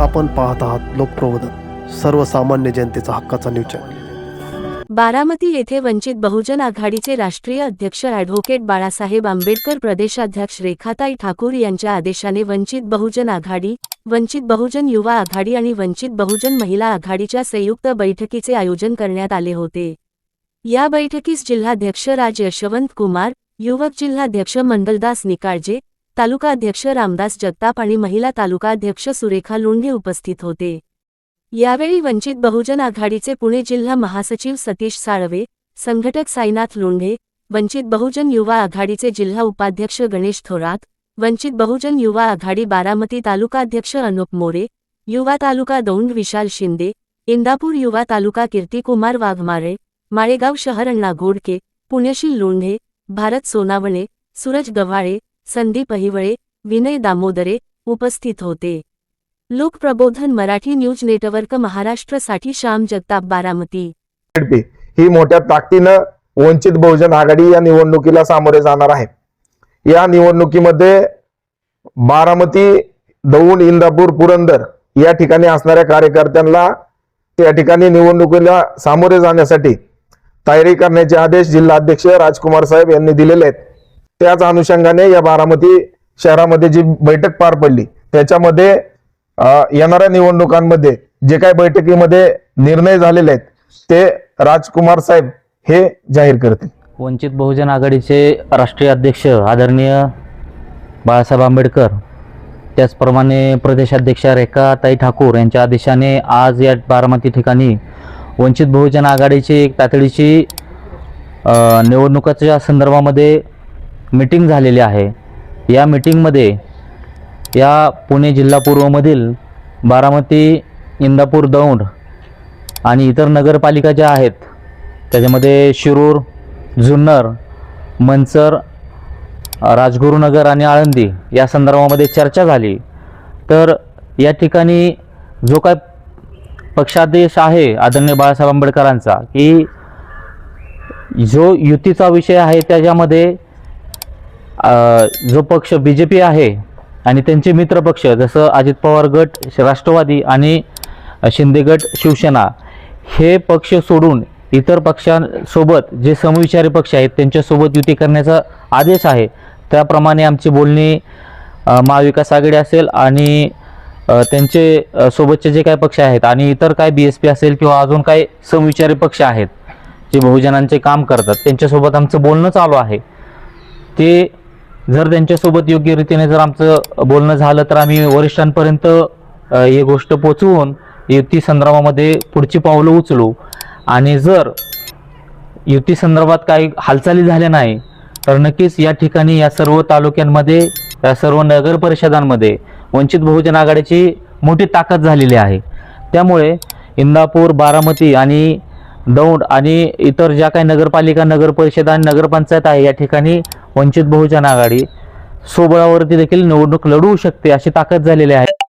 आपण पाहत आहात लोकप्रबोधन सर्वसामान्य जनतेचा हक्काचा न्यूज चॅनल बारामती येथे वंचित बहुजन आघाडीचे राष्ट्रीय अध्यक्ष ॲडव्होकेट बाळासाहेब आंबेडकर प्रदेशाध्यक्ष रेखाताई ठाकूर यांच्या आदेशाने वंचित बहुजन आघाडी वंचित बहुजन युवा आघाडी आणि वंचित बहुजन महिला आघाडीच्या संयुक्त बैठकीचे आयोजन करण्यात आले होते. या बैठकीस जिल्हाध्यक्ष राज यशवंत कुमार युवक जिल्हाध्यक्ष मंडलदास निकाळजे तालुकाध्यक्ष रामदास जगताप आणि महिला तालुकाध्यक्ष सुरेखा लोंढे उपस्थित होते. यावेळी वंचित बहुजन आघाडीचे पुणे जिल्हा महासचिव सतीश साळवे संघटक साईनाथ लोंढे वंचित बहुजन युवा आघाडीचे जिल्हा उपाध्यक्ष गणेश थोरात वंचित बहुजन युवा आघाडी बारामती तालुकाध्यक्ष अनुप मोरे युवा तालुका दौंड विशाल शिंदे इंदापूर युवा तालुका कीर्तिकुमार वाघमारे माळेगाव शहर अण्णा घोडके पुण्यशील लोंढे भारत सोनावणे सूरज गव्हाळे संदीप अहिवळे विनय दामोदरे उपस्थित होते. लोकप्रबोधन मराठी न्यूज नेटवर्क महाराष्ट्रसाठी श्याम जगताप बारामती. ही मोठ्या ताकदीनं वंचित बहुजन आघाडी या निवडणुकीला सामोरे जाणार आहे. या निवडणुकीमध्ये बारामती दौंड इंदापूर पुरंदर या ठिकाणी असणाऱ्या कार्यकर्त्यांना त्या ठिकाणी निवडणुकीला सामोरे जाण्यासाठी तयारी करण्याचे आदेश जिल्हाध्यक्ष राजकुमार साहेब यांनी दिलेले आहेत. त्याच अनुषंगाने या बारामती शहरामध्ये जी बैठक पार पडली त्याच्यामध्ये येणाऱ्या निवडणुकांमध्ये जे काही बैठकीमध्ये निर्णय झालेले आहेत ते राजकुमार साहेब हे जाहीर करतील. वंचित बहुजन आघाडीचे राष्ट्रीय अध्यक्ष आदरणीय बाळासाहेब आंबेडकर त्याचप्रमाणे प्रदेशाध्यक्ष रेखाताई ठाकूर यांच्या आदेशाने आज या बारामती ठिकाणी वंचित बहुजन आघाडीची एक तातडीची निवडणुकाच्या संदर्भामध्ये मीटिंग झालेली आहे. या मीटिंगमध्ये या पुणे जिल्हा पूर्वमधील बारामती इंदापूर दौंड आणि इतर नगरपालिका ज्या आहेत त्याच्यामध्ये शिरूर जुन्नर मंचर राजगुरुनगर आणि आळंदी या संदर्भामध्ये चर्चा झाली. तर या ठिकाणी जो काय पक्षादेश आहे आदरणीय बाळासाहेब आंबेडकरांचा की जो युतीचा विषय आहे त्याच्यामध्ये जो पक्ष बी जे पी आहे आणि त्यांचे मित्र पक्ष जसं अजित पवार गट राष्ट्रवादी आणि शिंदे गट शिवसेना हे पक्ष सोडून इतर पक्षांसोबत जे समविचारी पक्ष आहेत त्यांच्यासोबत युती करण्याचा आदेश आहे. त्याप्रमाणे आमची बोलणी महाविकास आघाडी असेल आणि त्यांचे सोबतचे जे काही पक्ष आहेत आणि इतर काय बी एस पी असेल किंवा अजून काही समविचारी पक्ष आहेत जे बहुजनांचे काम करतात त्यांच्यासोबत आमचं बोलणं चालू आहे. ते जर त्यांच्यासोबत योग्य रीतीने जर आमचं बोलणं झालं तर आम्ही वरिष्ठांपर्यंत ही गोष्ट पोचवून युती संदर्भामध्ये पुढची पावलं उचलू. आणि जर युती संदर्भात काही हालचाली झाल्या नाही तर नक्कीच या ठिकाणी या सर्व तालुक्यांमध्ये या सर्व नगर परिषदांमध्ये वंचित बहुजन आघाडीची मोठी ताकद झालेली आहे. त्यामुळे इंदापूर बारामती आणि दौंड आणि इतर ज्या काही नगरपालिका नगर परिषद आणि नगरपंचायत आहे या ठिकाणी वंचित बहुजन आघाडी सोबळावरती देखील निवडणूक लढवू शकते अशी ताकद झालेली आहे.